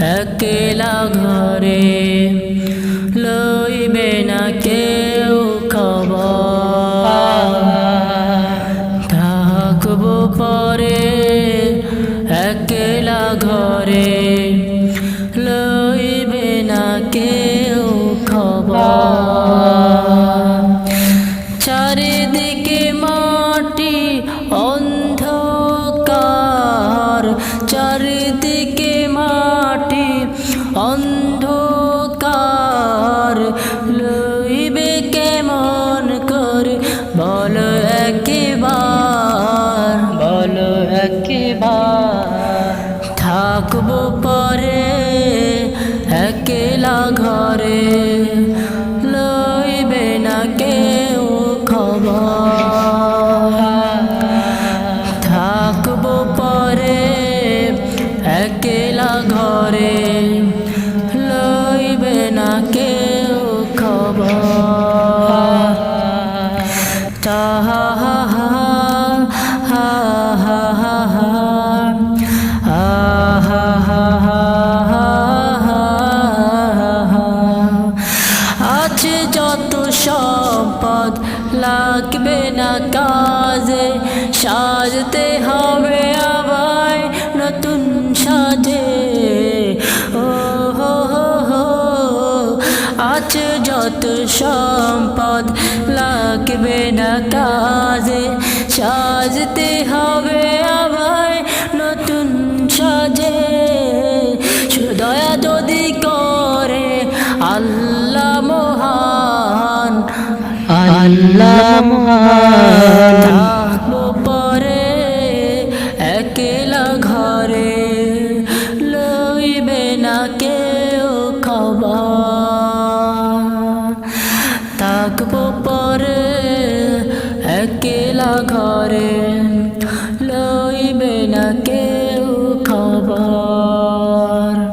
একলা ঘরে। লইবে না কেউ খবর। থাকব পরে একলা ঘরে। চারিদিকে মাটি অন্ধকার। লইবে কেমন করে? বল একেবার বল একেবার। থাকব পরে একলা ঘরে। যত সম্পদ লাগবে না কাজে সাজতে হবে আবার নতুন সাজে। ও হো হো আছে যত সম্পদ লাগবে না কাজে, সাজতে হবে আবার নতুন সাজে। সুদয়া দয়া যদি করে আল্লাহ আল্লাহ মহান পরে একলা ঘরে লইবে না কেউ খবর থাকব পরে একলা ঘরে।